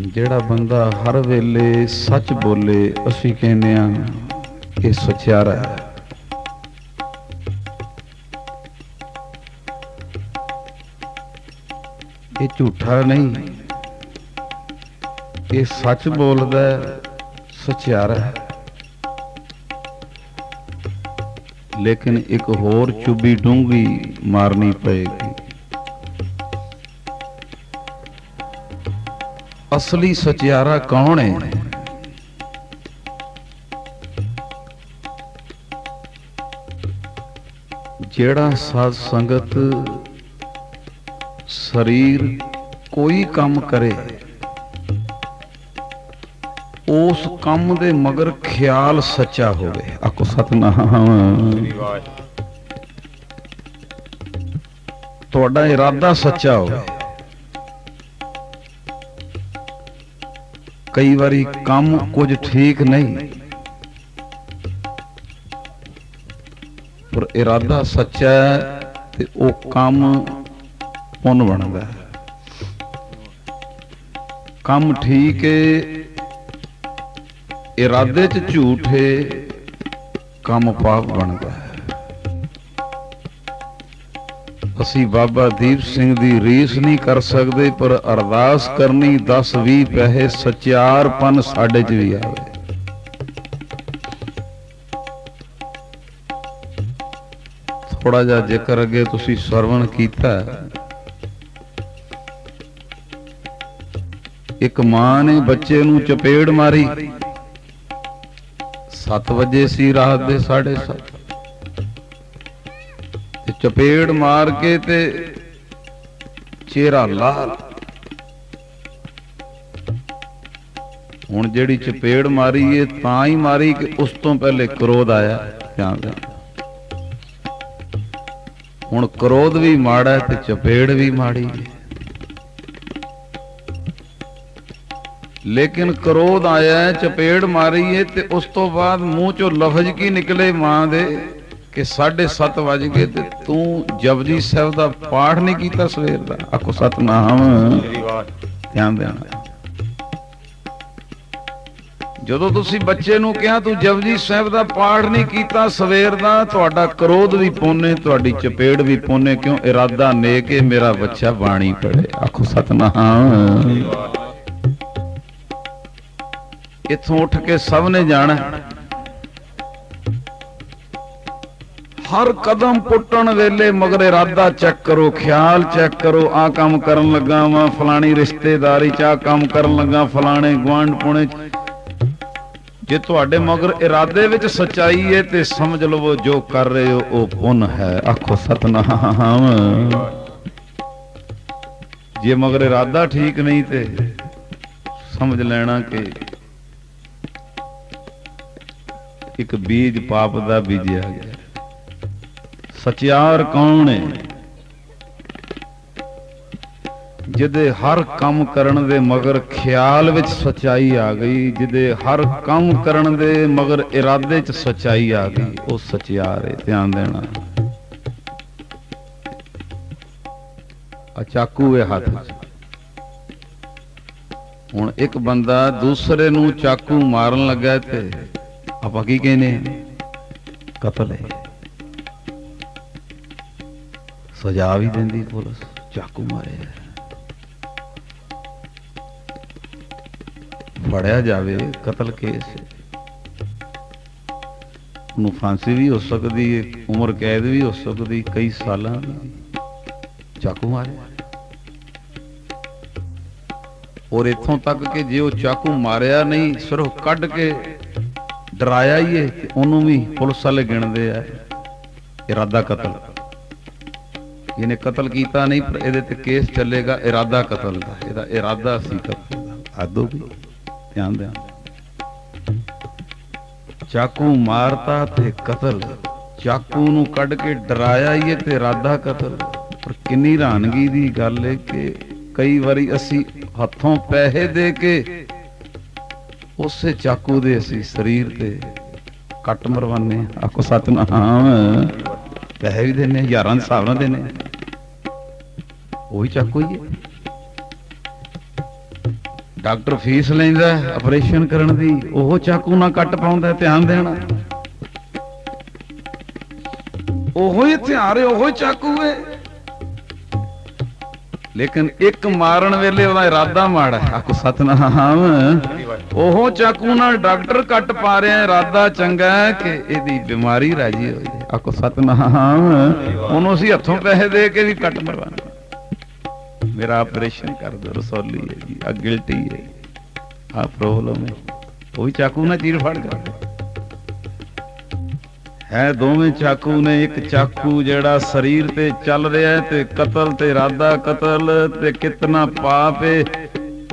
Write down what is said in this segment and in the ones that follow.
ਜਿਹੜਾ ਬੰਦਾ ਹਰ ਵੇਲੇ ਸੱਚ ਬੋਲੇ, ਅਸੀਂ ਕਹਿੰਦੇ ਆ ਇਹ ਸਚਿਆਰਾ ਹੈ। ਇਹ ਝੂਠਾ ਨਹੀਂ। ਇਹ ਸੱਚ ਬੋਲਦਾ ਸਚਿਆਰਾ ਹੈ। ਲੇਕਿਨ ਇੱਕ ਹੋਰ ਚੁੱਬੀ ਡੂੰਗੀ ਮਾਰਨੀ ਪਏਗੀ। ਅਸਲੀ ਸਚਿਆਰਾ ਕੌਣ ਹੈ ਜਿਹੜਾ ਸਾਧ ਸੰਗਤ ਸਰੀਰ ਕੋਈ ਕੰਮ ਕਰੇ, ਉਸ ਕੰਮ ਦੇ ਮਗਰ ਖਿਆਲ ਸੱਚਾ ਹੋਵੇ। ਆਖੋ ਸਤਨਾਮ। ਤੁਹਾਡਾ ਇਰਾਦਾ ਸੱਚਾ ਹੋਵੇ। ਕਈ ਵਾਰੀ ਕੰਮ ਕੁਝ ਠੀਕ ਨਹੀਂ। ਪਰ ਇਰਾਦਾ ਸੱਚਾ ਹੈ ਤੇ ਉਹ ਕੰਮ ਪੁੰਨ ਬਣਦਾ ਹੈ। ਕੰਮ ਠੀਕ ਏ, ਇਰਾਦੇ 'ਚ ਝੂਠ ਹੈ ਕੰਮ ਪਾਪ ਬਣਦਾ ਹੈ। ਅਸੀਂ ਬਾਬਾ ਦੀਪ ਸਿੰਘ ਦੀ ਰੀਸ ਨਹੀਂ ਕਰ ਸਕਦੇ, ਪਰ ਅਰਦਾਸ ਕਰਨੀ 10 20 ਪੈਸੇ ਸਚਿਆਰਪਨ ਸਾਡੇ 'ਚ ਵੀ ਆਵੇ। ਥੋੜਾ ਜਿਹਾ ਜ਼ਿਕਰ ਅੱਗੇ ਤੁਸੀਂ ਸਰਵਣ ਕੀਤਾ। ਇੱਕ ਮਾਂ ਨੇ ਬੱਚੇ ਨੂੰ ਚਪੇੜ ਮਾਰੀ। 7 ਵਜੇ ਸੀ ਰਾਤ ਦੇ 7:30 ਚਪੇੜ ਮਾਰ ਕੇ ਤੇ ਚਿਹਰਾ ਲਾਲ। ਹੁਣ ਜਿਹੜੀ ਚਪੇੜ ਮਾਰੀ ਏ ਤਾਂ ਹੀ ਮਾਰੀ ਕਿ ਉਸ ਤੋਂ ਪਹਿਲੇ ਕ੍ਰੋਧ ਆਇਆ। ਧਿਆਨ ਦੇ। ਹੁਣ ਕ੍ਰੋਧ ਵੀ ਮਾੜਾ ਤੇ ਚਪੇੜ ਵੀ ਮਾੜੀ ਹੈ ਲੇਕਿਨ ਕ੍ਰੋਧ ਆਇਆ ਹੈ, ਚਪੇੜ ਮਾਰੀ ਏ ਤੇ ਉਸ ਤੋਂ ਬਾਅਦ ਮੂੰਹ ਚੋਂ ਲਫ਼ਜ਼ ਕੀ ਨਿਕਲੇ ਮਾਂ ਦੇ? ਕਿ 7:30 ਵਜ ਗਏ ਤੇ ਤੂੰ ਜਪਜੀ ਸਾਹਿਬ ਦਾ ਪਾਠ ਨਹੀਂ ਕੀਤਾ ਸਵੇਰ ਦਾ। ਆਖੋ, ਸਤਨਾਮ। ਧਿਆਨ ਦੇਣਾ। ਜਦੋਂ ਤੁਸੀਂ ਬੱਚੇ ਨੂੰ ਕਿਹਾ ਤੂੰ ਜਪਜੀ ਸਾਹਿਬ ਦਾ ਪਾਠ ਨਹੀਂ ਕੀਤਾ ਸਵੇਰ ਦਾ, ਤੁਹਾਡਾ ਕ੍ਰੋਧ ਵੀ ਪੋਨੇ, ਤੁਹਾਡੀ ਚਪੇੜ ਵੀ ਪੋਨੇ, ਕਿਉਂ ਇਰਾਦਾ ਨੇਕ ਹੈ ਮੇਰਾ ਬੱਚਾ ਬਾਣੀ ਪੜੇ ਆਖੋ, ਸਤਨਾਮ। ਇੱਥੋਂ ਉੱਠ ਕੇ ਸਭ ਨੇ ਜਾਣਾ। ਹਰ ਕਦਮ ਪੁੱਟਣ ਵੇਲੇ ਮਗਰ ਇਰਾਦਾ ਚੈੱਕ ਕਰੋ, ਖਿਆਲ ਚੈੱਕ ਕਰੋ ਆ ਕੰਮ ਕਰਨ ਲੱਗਾ ਵਾਂ, ਫਲਾਣੀ ਰਿਸ਼ਤੇਦਾਰੀ ਚ ਆ ਕੰਮ ਕਰਨ ਲੱਗਾ, ਫਲਾਣੇ ਗਵਾਂਢ ਪੁਣੇ ਜੇ ਤੁਹਾਡੇ ਮਗਰ ਇਰਾਦੇ ਵਿੱਚ ਸਚਾਈ ਹੈ ਤੇ ਸਮਝ ਲਵੋ ਜੋ ਕਰ ਰਹੇ ਹੋ, ਉਹ ਪੁੰਨ ਹੈ। ਆਖੋ ਸਤਨਾਮ। ਜੇ ਮਗਰ ਇਰਾਦਾ ਠੀਕ ਨਹੀਂ ਤੇ ਸਮਝ ਲੈਣਾ ਕਿ ਇੱਕ ਬੀਜ ਪਾਪ ਦਾ ਬੀਜਿਆ ਗਿਆ। ਸਚਿਆਰ ਕੌਣ ਹੈ ਜਿਹਦੇ ਹਰ ਕੰਮ ਕਰਨ ਦੇ ਮਗਰ ਖਿਆਲ ਵਿੱਚ ਸਚਾਈ ਆ ਗਈ ਜਿਹਦੇ ਹਰ ਕੰਮ ਕਰਨ ਦੇ ਮਗਰ ਇਰਾਦੇ 'ਚ ਸਚਾਈ ਆ ਗਈ, ਉਹ ਸਚਿਆਰ ਹੈ ਧਿਆਨ ਦੇਣਾ। ਅਚਾਕੂ ਹੈ ਹੱਥ ਹੁਣ ਇੱਕ ਬੰਦਾ ਦੂਸਰੇ ਨੂੰ ਚਾਕੂ ਮਾਰਨ ਲੱਗਾ ਤੇ ਆਪਾਂ ਕੀ ਕਹਿੰਦੇ ਕਤਲ ਹੈ ਸਜ਼ਾ ਵੀ ਦਿੰਦੀ ਪੁਲਿਸ। ਚਾਕੂ ਮਾਰੇ ਫੜਿਆ ਜਾਵੇ ਕਤਲ ਕੇਸ। ਉਹਨੂੰ ਫਾਂਸੀ ਵੀ ਹੋ ਸਕਦੀ ਹੈ ਉਮਰ ਕੈਦ ਵੀ ਹੋ ਸਕਦੀ, ਕਈ ਸਾਲਾਂ ਦੀ। ਚਾਕੂ ਮਾਰਿਆ ਔਰ ਇੱਥੋਂ ਤੱਕ ਕਿ ਜੇ ਉਹ ਚਾਕੂ ਮਾਰਿਆ ਨਹੀਂ ਸਿਰਫ ਕੱਢ ਕੇ ਡਰਾਇਆ ਹੀ ਹੈ ਉਹਨੂੰ ਵੀ ਪੁਲਿਸ ਵਾਲੇ ਗਿਣਦੇ ਆ। ਇਰਾਦਾ ਕਤਲ। ਇਹਨੇ ਕਤਲ ਕੀਤਾ ਨਹੀਂ ਪਰ ਇਹਦੇ ਤੇ ਕੇਸ ਚੱਲੇਗਾ ਇਰਾਦਾ ਕਤਲ ਦਾ। ਇਹਦਾ ਇਰਾਦਾ ਸੀ ਕਤਲ ਦਾ। ਆਦੋ ਵੀ। ਧਿਆਨ ਦੇ। ਚਾਕੂ ਮਾਰਤਾ ਤੇ ਕਤਲ। ਚਾਕੂ ਨੂੰ ਕੱਢ ਕੇ ਡਰਾਇਆ ਹੀ ਤੇ ਇਰਾਦਾ ਕਤਲ। ਪਰ ਕਿੰਨੀ ਹੈਰਾਨਗੀ ਦੀ ਗੱਲ ਹੈ ਕਿ ਕਈ ਵਾਰੀ ਅਸੀਂ ਹੱਥੋਂ ਪੈਸੇ ਦੇ ਕੇ ਉਸੇ ਚਾਕੂ ਦੇ ਅਸੀਂ ਸਰੀਰ ਤੇ ਕੱਟ ਮਰਵਾਨੇ। ਆਖੋ ਸਤਨਾਮ ਪੈਸੇ ਵੀ ਦਿੰਨੇ ਹਜ਼ਾਰਾਂ ਦੇ ਹਿਸਾਬ ਨਾਲ ਦਿੰਨੇ ਹਾਂ। ਉਹੀ ਚਾਕੂ ਹੀ ਹੈ। ਡਾਕਟਰ ਫੀਸ ਲੈਂਦਾ, ਆਪਰੇਸ਼ਨ ਕਰਨ ਦੀ, ਉਹ ਚਾਕੂ ਨਾਲ ਕੱਟ ਪਾਉਂਦਾ, ਧਿਆਨ ਦੇਣਾ। ਉਹੋ ਹੀ ਹਥਿਆਰ ਹੈ ਉਹੋ ਹੀ ਚਾਕੂ ਹੈ ਲੇਕਿਨ ਇੱਕ ਮਾਰਨ ਵੇਲੇ ਉਹਦਾ ਇਰਾਦਾ ਮਾੜਾ ਹੈ। ਆਖੋ ਸਤਨਾਮ। ਉਹ ਚਾਕੂ ਨਾਲ ਡਾਕਟਰ ਕੱਟ ਪਾ ਰਿਹਾ, ਇਰਾਦਾ ਚੰਗਾ ਕਿ ਇਹਦੀ ਬਿਮਾਰੀ ਰਾਜੀ ਹੋ ਜਾਏ ਆਖੋ ਸਤਨਾਮ। ਉਹਨੂੰ ਅਸੀਂ ਹੱਥੋਂ ਪੈਸੇ ਦੇ ਕੇ ਵੀ ਕੱਟ ਮਰਵਾਣਾ ਮੇਰਾ ਆਪਰੇਸ਼ਨ ਕਰ ਦਿਓ, ਰਸੌਲੀ ਹੈ ਜੀ ਆ ਗਿਲਟੀ ਹੈ ਆ ਪ੍ਰੋਬਲਮ ਹੈ ਉਹ ਵੀ ਚਾਕੂ ਨਾਲ ਚੀਰ ਫੜ ਕਰ ਹੈ, ਦੋਵੇਂ ਚਾਕੂ ਨੇ, ਇੱਕ ਚਾਕੂ ਜਿਹੜਾ ਸਰੀਰ ਤੇ ਚੱਲ ਰਿਹਾ ਹੈ ਤੇ ਕਤਲ ਤੇ ਇਰਾਦਾ ਕਤਲ ਤੇ ਕਿਤਨਾ ਪਾਪ ਹੈ,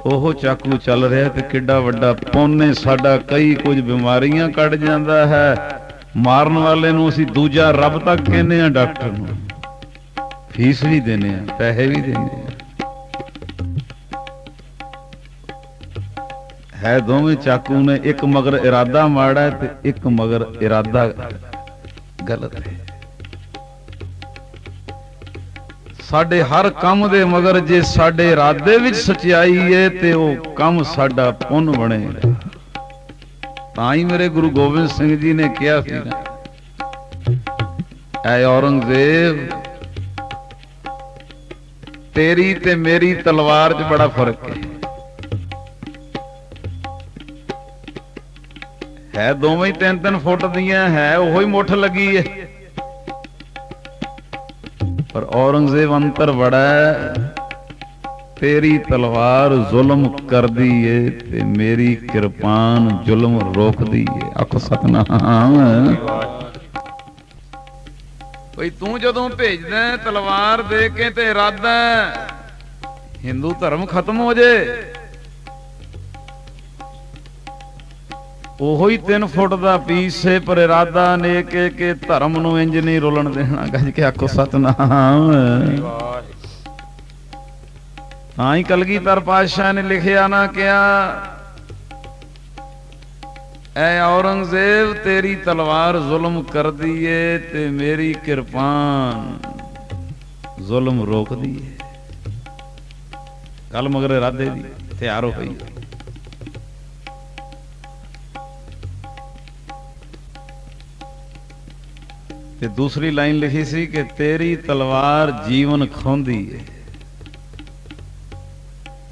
ਉਹ ਚਾਕੂ ਚੱਲ ਰਿਹਾ ਤੇ ਕਿੱਡਾ ਵੱਡਾ ਪੁੰਨ ਹੈ। ਸਾਡਾ ਕਈ ਕੁਝ ਬਿਮਾਰੀਆਂ ਕੱਢ ਜਾਂਦਾ ਹੈ। ਮਾਰਨ ਵਾਲੇ ਨੂੰ ਅਸੀਂ ਦੂਜਾ ਰੱਬ ਤੱਕ ਕਹਿੰਦੇ ਆ ਡਾਕਟਰ ਨੂੰ। ਫੀਸ ਵੀ ਦਿੰਦੇ ਆ ਪੈਸੇ ਵੀ ਦਿੰਦੇ ਆ ਹੈ ਦੋਵੇਂ ਚਾਕੂ ਨੇ, ਇੱਕ ਮਗਰ ਇਰਾਦਾ ਮਾੜਾ ਤੇ ਇੱਕ ਮਗਰ ਇਰਾਦਾ ਗਲਤ ਹੈ। ਸਾਡੇ ਹਰ ਕੰਮ ਦੇ ਮਗਰ ਜੇ ਸਾਡੇ ਇਰਾਦੇ ਵਿੱਚ ਸਚਾਈ ਹੈ ਤੇ ਉਹ ਕੰਮ ਸਾਡਾ ਪੁੰਨ ਬਣੇਗਾ ਤਾਂ ਹੀ ਮੇਰੇ ਗੁਰੂ ਗੋਬਿੰਦ ਸਿੰਘ ਜੀ ਨੇ ਕਿਹਾ ਸੀ ਨਾ, ਐ ਔਰੰਗਜ਼ੇਬ, ਤੇਰੀ ਤੇ ਮੇਰੀ ਤਲਵਾਰ 'ਚ ਬੜਾ ਫ਼ਰਕ ਹੈ। ਹੈ ਦੋਵੇਂ ਹੀ ਤਿੰਨ ਤਿੰਨ ਫੁੱਟ ਦੀਆਂ ਹੈ ਉਹੋ ਹੀ ਮੁੱਠ ਲੱਗੀ ਹੈ ਪਰ ਔਰੰਗਜ਼ੇਬ ਅੰਤਰ ਬੜਾ ਤੇਰੀ ਤਲਵਾਰ ਜ਼ੁਲਮ ਕਰਦੀ ਏ ਤੇ ਮੇਰੀ ਕਿਰਪਾਨ ਜ਼ੁਲਮ ਰੋਕਦੀ ਏ। ਆਖੋ ਸਤਨਾਮ। ਭਈ ਤੂੰ ਜਦੋਂ ਭੇਜਦਾ ਤਲਵਾਰ ਦੇ ਕੇ ਤੇ ਇਰਾਦਾ ਹੈ, ਹਿੰਦੂ ਧਰਮ ਖਤਮ ਹੋ ਜੇ। ਉਹੋ ਹੀ 3 ਫੁੱਟ ਦਾ ਪੀਸ ਹੈ ਪਰ ਇਰਾਦਾ ਨੇ ਕੇ ਕਿ ਧਰਮ ਨੂੰ ਇੰਜ ਨਹੀਂ ਰੋਲਣ ਦੇਣਾ। ਗੱਜ ਕੇ ਆਖੋ ਸਤਨਾਮ। ਤਾਂ ਹੀ ਕਲਗੀਧਰ ਪਾਤਸ਼ਾਹ ਨੇ ਲਿਖਿਆ ਨਾ ਕਿਹਾ ਐ ਔਰੰਗਜ਼ੇਬ ਤੇਰੀ ਤਲਵਾਰ ਜ਼ੁਲਮ ਕਰਦੀ ਏ ਤੇ ਮੇਰੀ ਕਿਰਪਾਨ ਜ਼ੁਲਮ ਰੋਕਦੀ ਏ। ਕੱਲ ਮਗਰ ਇਰਾਦੇ ਦੀ, ਤਿਆਰ ਹੋ ਗਈ। ਤੇ ਦੂਸਰੀ ਲਾਈਨ ਲਿਖੀ ਸੀ ਕਿ ਤੇਰੀ ਤਲਵਾਰ ਜੀਵਨ ਖੋਂਦੀ ਏ।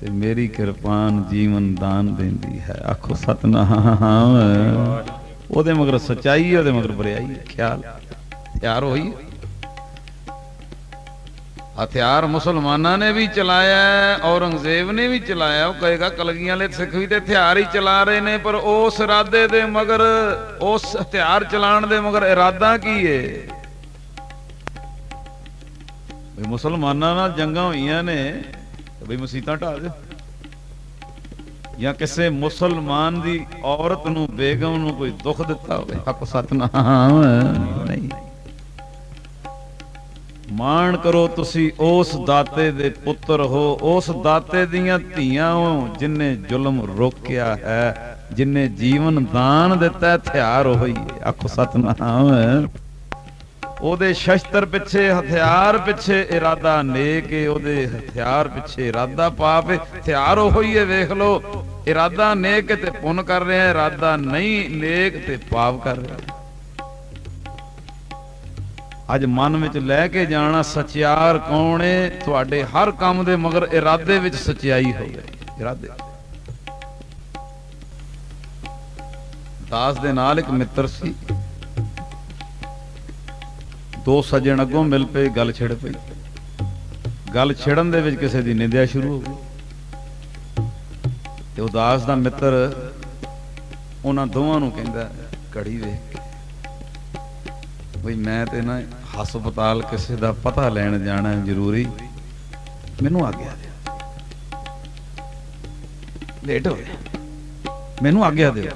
ਤੇ ਮੇਰੀ ਕਿਰਪਾਨ ਜੀਵਨ ਦਾਨ ਦਿੰਦੀ ਹੈ। ਆਖੋ ਸਤਨਾਮ। ਉਹਦੇ ਮਗਰ ਸਚਾਈ ਉਹਦੇ ਮਗਰ ਬਰਿਆਈ ਖਿਆਲ। ਤਿਆਰ ਹੋਈ ਹਥਿਆਰ ਮੁਸਲਮਾਨਾਂ ਨੇ ਵੀ ਚਲਾਇਆ ਔਰੰਗਜ਼ੇਬ ਨੇ ਵੀ ਚਲਾਇਆ ਉਹ ਕਹੇਗਾ ਕਲਗੀਆਂ ਵਾਲੇ ਸਿੱਖ ਵੀ ਤੇ ਹਥਿਆਰ ਹੀ ਚਲਾ ਰਹੇ ਨੇ ਪਰ ਉਸ ਇਰਾਦੇ ਦੇ ਮਗਰ ਉਸ ਹਥਿਆਰ ਚਲਾਉਣ ਦੇ ਮਗਰ ਇਰਾਦਾ ਕੀ ਏ? ਵੀ ਮੁਸਲਮਾਨਾਂ ਨਾਲ ਜੰਗਾਂ ਹੋਈਆਂ ਨੇ ਤੇ ਬਈ ਮਸੀਤਾਂ ਢਾ ਦੇ। ਜਾਂ ਕਿਸੇ ਮੁਸਲਮਾਨ ਦੀ ਔਰਤ ਨੂੰ ਬੇਗਮ ਨੂੰ ਕੋਈ ਦੁੱਖ ਦਿੱਤਾ ਹੋਵੇ? ਹੱਕ ਸਤਨਾਮ ਨਹੀਂ। ਮਾਣ ਕਰੋ ਤੁਸੀਂ ਉਸ ਦਾਤੇ ਦੇ ਪੁੱਤਰ ਹੋ, ਉਸ ਦਾਤੇ ਦੀਆਂ ਧੀਆਂ ਹੋ ਜਿਨੇ ਜ਼ੁਲਮ ਰੋਕਿਆ ਹੈ, ਜਿਨੇ ਜੀਵਨ ਦਾਨ ਦਿੱਤਾ, ਹਥਿਆਰ ਹੋਈ ਆਖੋ ਸਤਨਾਮ। ਉਹਦੇ ਸ਼ਸਤਰ ਪਿੱਛੇ, ਹਥਿਆਰ ਪਿੱਛੇ ਇਰਾਦਾ ਨੇਕ ਏ, ਉਹਦੇ ਹਥਿਆਰ ਪਿੱਛੇ ਇਰਾਦਾ ਪਾਪ ਏ। ਹਥਿਆਰ ਉਹੋ ਏ, ਵੇਖ ਲੋ ਇਰਾਦਾ ਨੇਕ ਤੇ ਪੁੰਨ ਕਰ ਰਿਹਾ, ਇਰਾਦਾ ਨਹੀਂ ਨੇਕ ਤੇ ਪਾਪ ਕਰ ਰਿਹਾ। ਅੱਜ ਮਨ ਵਿੱਚ ਲੈ ਕੇ ਜਾਣਾ ਸਚਿਆਰ ਕੌਣ ਏ? ਤੁਹਾਡੇ ਹਰ ਕੰਮ ਦੇ ਮਗਰ ਇਰਾਦੇ ਵਿੱਚ ਸਚਿਆਈ ਹੋਵੇ। ਇਰਾਦੇ। ਦਾਸ ਦੇ ਨਾਲ ਇੱਕ ਮਿੱਤਰ ਸੀ। ਦੋ ਸੱਜਣ ਅੱਗੋਂ ਮਿਲ ਪਏ, ਗੱਲ ਛਿੜ ਪਈ। ਗੱਲ ਛਿੜਨ ਦੇ ਵਿੱਚ ਕਿਸੇ ਦੀ ਨਿੰਦਿਆ ਸ਼ੁਰੂ ਹੋ ਗਈ। ਤੇ ਉਦਾਸ ਦਾ ਮਿੱਤਰ ਉਹਨਾਂ ਦੋਵਾਂ ਨੂੰ ਕਹਿੰਦਾ, ਘੜੀ ਵੇਖ ਕੇ। ਬਈ ਮੈਂ ਤੇ ਨਾ ਹਸਪਤਾਲ ਕਿਸੇ ਦਾ ਪਤਾ ਲੈਣ ਜਾਣਾ ਜ਼ਰੂਰੀ। ਮੈਨੂੰ ਆਗਿਆ ਦਿਓ। ਲੇਟ ਹੋ ਗਿਆ। ਮੈਨੂੰ ਆਗਿਆ ਦਿਓ।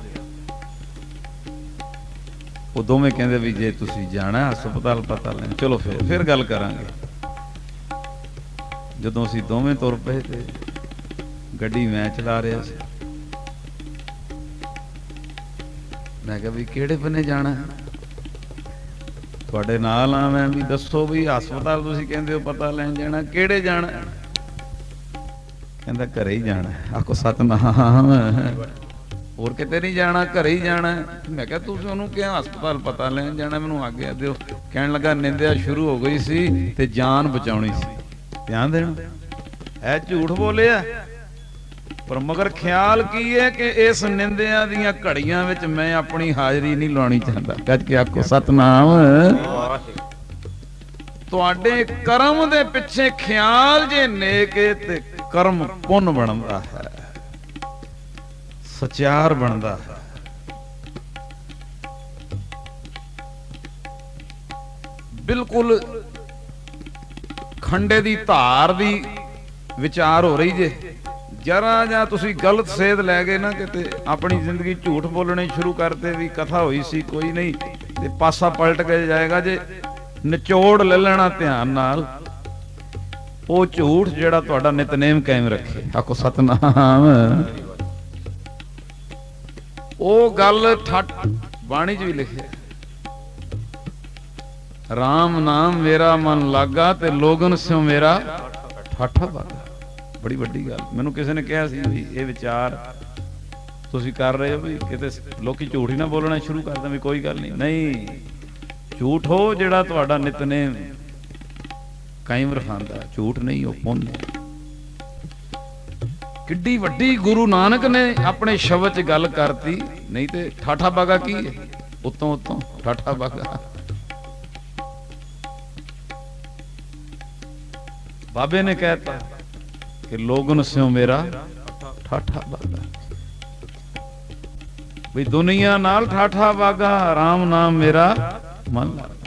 ਉਹ ਦੋਵੇਂ ਕਹਿੰਦੇ ਵੀ ਜੇ ਤੁਸੀਂ ਜਾਣਾ, ਹਸਪਤਾਲ ਪਤਾ ਲੈਣ। ਚਲੋ ਫਿਰ ਫਿਰ ਗੱਲ ਕਰਾਂਗੇ। ਜਦੋਂ ਅਸੀਂ ਦੋਵੇਂ ਤੁਰ ਪਏ ਤੇ ਗੱਡੀ ਮੈਂ ਚਲਾ ਰਿਹਾ ਸੀ। ਮੈਂ ਕਿਹਾ ਵੀ ਕਿਹੜੇ ਬੰਨੇ ਜਾਣਾ? ਹੈ ਤੁਹਾਡੇ ਨਾਲ ਆ ਵੀ ਦੱਸੋ ਵੀ ਹਸਪਤਾਲ ਤੁਸੀਂ ਕਹਿੰਦੇ ਹੋ ਪਤਾ ਲੈਣ ਜਾਣਾ, ਕਿਹੜੇ ਜਾਣਾ? ਕਹਿੰਦਾ ਘਰੇ ਹੀ ਜਾਣਾ। ਹੈ। ਆਖੋ, ਸਤਨਾਮ। ਹੋਰ ਕਿਤੇ ਨਹੀਂ ਜਾਣਾ, ਘਰੇ ਹੀ ਜਾਣਾ। ਮੈਂ ਕਿਹਾ, ਤੁਸੀਂ ਉਹਨੂੰ ਕਿਹਾ, ਹਸਪਤਾਲ ਪਤਾ ਲੈਣ ਜਾਣਾ, ਮੈਨੂੰ ਆਗਿਆ ਦਿਓ। ਕਹਿਣ ਲੱਗਾ, ਨਿੰਦਿਆ ਸ਼ੁਰੂ ਹੋ ਗਈ ਸੀ ਤੇ ਜਾਨ ਬਚਾਉਣੀ ਸੀ। ਧਿਆਨ ਦੇਣਾ। ਹੈ ਝੂਠ ਬੋਲਿਆ? ਪਰ ਮਗਰ ਖਿਆਲ ਕੀ ਹੈ ਕਿ ਇਸ ਨਿੰਦਿਆਂ ਦੀਆਂ ਘੜੀਆਂ ਵਿੱਚ ਮੈਂ ਆਪਣੀ ਹਾਜ਼ਰੀ ਨਹੀਂ ਲਾਉਣੀ ਚਾਹੁੰਦਾ? ਗੱਜ ਕੇ ਆਖੋ, ਸਤਨਾਮ। ਤੁਹਾਡੇ ਕਰਮ ਦੇ ਪਿੱਛੇ ਖਿਆਲ ਜੇ ਨੇਕ ਏ ਤੇ ਕਰਮ ਪੁੰਨ ਬਣਦਾ ਹੈ। ਸਚਿਆਰ ਬਣਦਾ ਹੈ। ਬਿਲਕੁਲ ਖੰਡੇ ਦੀ ਧਾਰ ਦੀ ਵਿਚਾਰ ਹੋ ਰਹੀ ਜੇ। ਜਰਾ ਜਾਂ ਤੁਸੀਂ ਗਲਤ ਸੇਧ ਲੈ ਗਏ ਨਾ ਕਿਤੇ, ਆਪਣੀ ਜ਼ਿੰਦਗੀ ਝੂਠ ਬੋਲਣੇ ਸ਼ੁਰੂ ਕਰਤੇ ਵੀ ਕਥਾ ਹੋਈ ਸੀ, ਕੋਈ ਨਹੀਂ, ਤੇ ਪਾਸਾ ਪਲਟ ਕੇ ਜਾਏਗਾ ਜੇ ਨਿਚੋੜ ਲੈ ਲੈਣਾ ਧਿਆਨ ਨਾਲ। ਉਹ ਝੂਠ ਜਿਹੜਾ ਤੁਹਾਡਾ ਨਿਤਨੇਮ ਕਾਇਮ ਰੱਖੇ। ਆਖੋ, ਸਤਨਾਮ। ਉਹ ਗੱਲ ਠੱਟ ਬਾਣੀ 'ਚ ਵੀ ਲਿਖਿਆ RAM ਨਾਮ ਮੇਰਾ ਮਨ ਲਾਗਾ ਤੇ ਲੋਗਨ ਸਿਓ ਮੇਰਾ ਠੱਠ ਬਾਗਾ ਬੜੀ ਵੱਡੀ ਗੱਲ। ਮੈਨੂੰ ਕਿਸੇ ਨੇ ਕਿਹਾ ਸੀ ਵੀ ਇਹ ਵਿਚਾਰ ਤੁਸੀਂ ਕਰ ਰਹੇ ਹੋ ਵੀ ਕਿਤੇ ਲੋਕੀ ਝੂਠ ਹੀ ਨਾ ਬੋਲਣਾ ਸ਼ੁਰੂ ਕਰ ਦੇਣ ਵੀ ਕੋਈ ਗੱਲ ਨਹੀਂ। ਨਹੀਂ, ਝੂਠ ਹੋ ਜਿਹੜਾ ਤੁਹਾਡਾ ਨਿਤਨੇਮ ਕਾਇਮ ਰਖਾਂਦਾ। ਝੂਠ ਨਹੀਂ, ਉਹ ਪੁੰਨ ਕਿੱਡੀ ਵੱਡੀ ਗੁਰੂ ਨਾਨਕ ਨੇ ਆਪਣੇ ਸ਼ਬਦ 'ਚ ਗੱਲ ਕਰਤੀ। ਨਹੀਂ ਤੇ ਠਾਠਾ ਬਾਗਾ ਕੀ ਹੈ? ਉਤੋਂ ਉਤੋਂ ਠਾਠਾ ਬਾਗਾ। ਬਾਬੇ ਨੇ ਕਹਿਤਾ ਕਿ ਲੋਗਨ ਸਿਉ ਮੇਰਾ। ਠਾਠਾ ਬਾਗਾ। ਵੀ ਦੁਨੀਆ ਨਾਲ ਠਾਠਾ ਬਾਗਾ ਆਰਾਮ ਨਾਮ ਮੇਰਾ। ਮਨ ਲੱਗਾ